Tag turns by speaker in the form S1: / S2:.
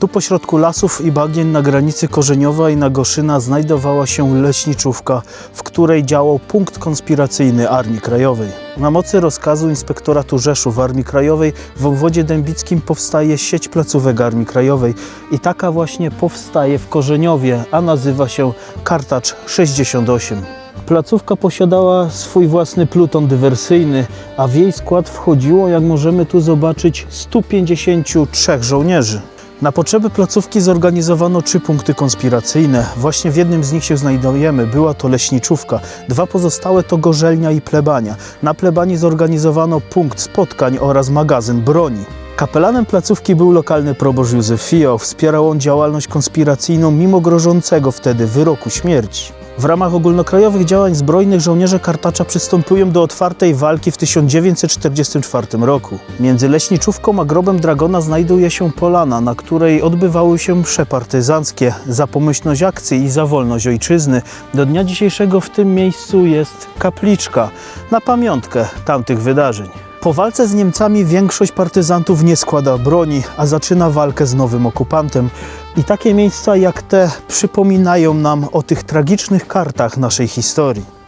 S1: Tu pośrodku lasów i bagien na granicy Korzeniowa i Nagoszyna znajdowała się leśniczówka, w której działał punkt konspiracyjny Armii Krajowej. Na mocy rozkazu inspektoratu Rzeszów Armii Krajowej w obwodzie dębickim powstaje sieć placówek Armii Krajowej i taka właśnie powstaje w Korzeniowie, a nazywa się Kartacz 68. Placówka posiadała swój własny pluton dywersyjny, a w jej skład wchodziło, jak możemy tu zobaczyć, 153 żołnierzy. Na potrzeby placówki zorganizowano trzy punkty konspiracyjne. Właśnie w jednym z nich się znajdujemy. Była to leśniczówka. Dwa pozostałe to gorzelnia i plebania. Na plebanii zorganizowano punkt spotkań oraz magazyn broni. Kapelanem placówki był lokalny proboszcz Józef Fio. Wspierał on działalność konspiracyjną mimo grożącego wtedy wyroku śmierci. W ramach ogólnokrajowych działań zbrojnych żołnierze Kartacza przystępują do otwartej walki w 1944 roku. Między Leśniczówką a grobem Dragona znajduje się polana, na której odbywały się msze partyzanckie. Za pomyślność akcji i za wolność ojczyzny do dnia dzisiejszego w tym miejscu jest kapliczka na pamiątkę tamtych wydarzeń. Po walce z Niemcami większość partyzantów nie składa broni, a zaczyna walkę z nowym okupantem. I takie miejsca jak te przypominają nam o tych tragicznych kartach naszej historii.